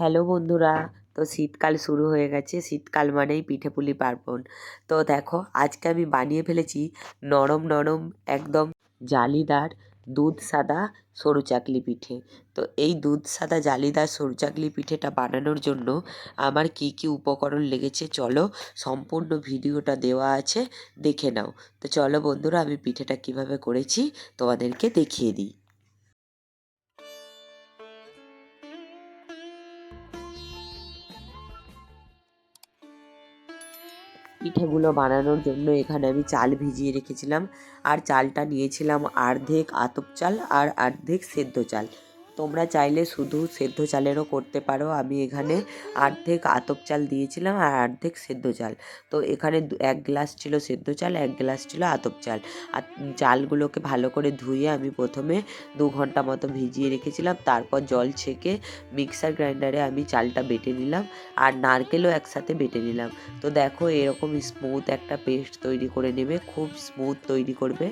Hello বন্ধুরা, তো শীতকাল শুরু হয়ে গেছে। শীতকাল মানেই পিঠে পুলি পার্বণ। তো দেখো, আজকে আমি বানিয়ে ফেলেছি নরম নরম, একদম জালিদার দুধ সাদা সরু চাকলি পিঠে। তো এই দুধ সাদা জালিদার সরু চাকলি পিঠেটা বানানোর জন্য আমার কি কি উপকরণ লেগেছে চলো, সম্পূর্ণ ভিডিওটা দেওয়া আছে, দেখে নাও। তো চলো বন্ধুরা, আমি পিঠেটা কীভাবে করেছি তোমাদেরকে দেখিয়ে দিই। পিঠেগুলো বানানোর জন্য এখানে আমি চাল ভিজিয়ে রেখেছিলাম। আর চালটা নিয়েছিলাম অর্ধেক আতপ চাল আর অর্ধেক সেদ্ধ চাল। তোমরা চাইলে শুধু সেদ্ধ চালেরও করতে পারো। আমি এখানে অর্ধেক আতপ চাল দিয়েছিলাম আর অর্ধেক সেদ্ধ চাল। তো এখানে এক গ্লাস ছিল সেদ্ধ চাল, এক গ্লাস ছিল আতপ চাল। আর চালগুলোকে ভালো করে ধুয়ে আমি প্রথমে দু ঘণ্টা মতো ভিজিয়ে রেখেছিলাম। তারপর জল ছেঁকে মিক্সার গ্রাইন্ডারে আমি চালটা বেটে নিলাম আর নারকেলও একসাথে বেটে নিলাম। তো দেখো এরকম স্মুথ একটা পেস্ট তৈরি করে নেবে, খুব স্মুথ তৈরি করবে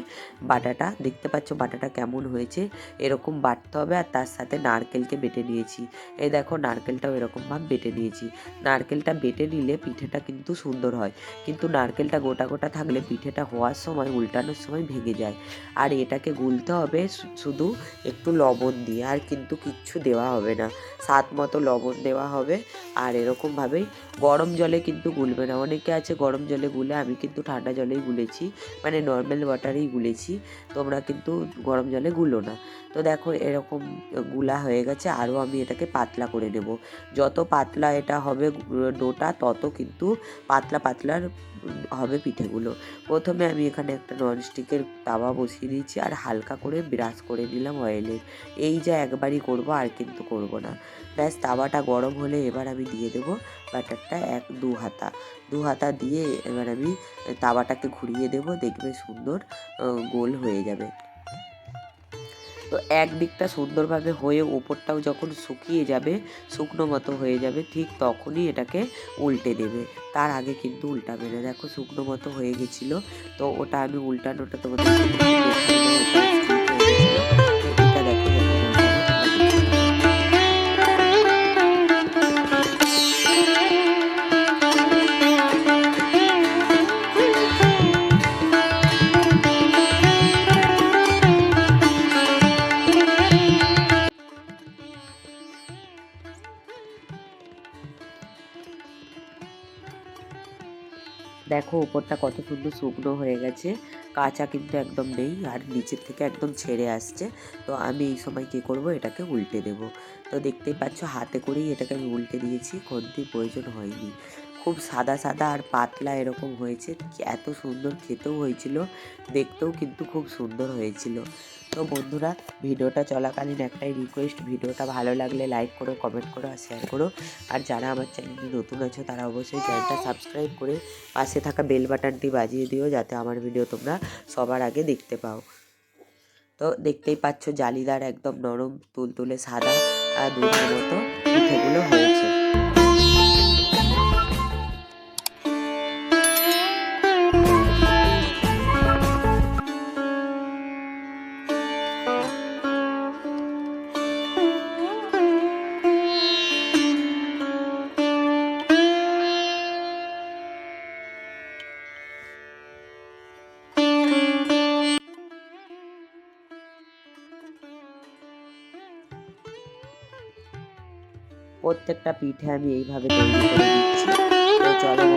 বাটাটা। দেখতে পাচ্ছ বাটাটা কেমন হয়েছে। এরকম বাটতে হবে আর তার সাথে নারকেলকে বেটে নিয়েছি। এই দেখো, নারকেলটাও এরকমভাবে বেটে নিয়েছি। নারকেলটা বেটে নিলে পিঠেটা কিন্তু সুন্দর হয়। কিন্তু নারকেলটা গোটা গোটা থাকলে পিঠেটা হওয়ার সময়, উল্টানোর সময় ভেঙে যায়। আর এটাকে গুলতে হবে শুধু একটু লবণ দিয়ে। আর কিন্তু কিচ্ছু দেওয়া হবে না। স্বাদ মতো লবণ দেওয়া হবে। আর এরকমভাবেই গরম জলে কিন্তু গুলবে না। অনেকে আছে গরম জলে গুলে, আমি কিন্তু ঠান্ডা জলেই গুলেছি। মানে নর্মাল ওয়াটারেই গুলেছি। তোমরা কিন্তু গরম জলে গুলো না। তো দেখো, এরকম গুলা হয়ে গেছে, আরও আমি এটাকে পাতলা করে নেব। যত পাতলা এটা হবে ডোটা, তত কিন্তু পাতলা পাতলার হবে পিঠেগুলো। প্রথমে আমি এখানে একটা ননস্টিকের তাওয়া বসিয়ে দিয়েছি আর হালকা করে ব্রাশ করে নিলাম অয়েলের। এই যা একবারই করব, আর কিন্তু করব না। ব্যাস, তাওয়াটা গরম হলে এবার আমি দিয়ে দেবো ব্যাটারটা এক দু হাতা। দু হাতা দিয়ে এবার আমি তাওয়াটাকে ঘুরিয়ে দেব, দেখবে সুন্দর গোল হয়ে যাবে। তো এক দিকটা সুন্দরভাবে হয়ে ওপরটাও যখন শুকিয়ে যাবে, শুকনো মতো হয়ে যাবে, ঠিক তখনই এটাকে উল্টে দেবে। তার আগে কিন্তু উল্টাবে না। দেখো, শুকনো মতো হয়ে গেছিল। তো ওটা আমি উল্টানোটা তোমাদের দেখো ওপরটা কত সুন্দর শুকনো হয়ে গেছে। কাঁচা কিন্তু একদম নেই আর নিচের থেকে একদম ছেড়ে আসছে। তো আমি এই সময় কী করব? এটাকে উল্টে দেব। তো দেখতেই পাচ্ছ, হাতে করেই এটাকে আমি উল্টে দিয়েছি। খন্তির প্রয়োজন হয়নি। খুব সাদা সাদা আর পাতলা এরকম হয়েছে। এত সুন্দর খেতেও হয়েছিল, দেখতেও কিন্তু খুব সুন্দর হয়েছিল। তো বন্ধুরা, ভিডিওটা চলাকালীন একটাই রিকোয়েস্ট ভিডিওটা ভালো লাগলে লাইক করো কমেন্ট করো আর শেয়ার করো। আর যারা আমার চ্যানেলে নতুন আছো, তারা অবশ্যই চ্যানেলটা সাবস্ক্রাইব করে পাশে থাকা বেল বাটনটি বাজিয়ে দিও, যাতে আমার ভিডিও তোমরা সবার আগে দেখতে পাও। তো দেখতেই পাচ্ছ, জালিদার একদম নরম, তুলতুলে সাদা আর দুধের মতো পিঠেগুলো হয়েছে। প্রত্যেকটা পিঠে আমি এইভাবে তৈরি করে দিচ্ছি। তো চলো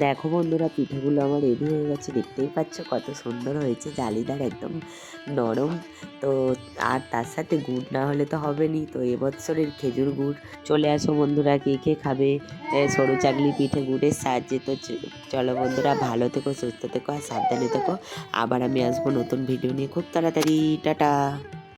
দেখো বন্ধুরা, পিঠেগুলো আমার রেডি হয়ে গেছে। দেখতেই পাচ্ছ কত সুন্দর হয়েছে। জালিদার একদম নরম। তো আর তার সাথে গুড় না হলে তো হবে নি তো এবছরের খেজুর গুড়। চলে আসো বন্ধুরা, কে কে খাবে? সরু চাকলি পিঠে গুড়ের সাহায্যে তো চলো বন্ধুরা, ভালো থেকো, সুস্থ থেকো আর সাবধানে থেকো। আবার আমি আসব নতুন ভিডিও নিয়ে। খুব তাড়াতাড়ি, টাটা!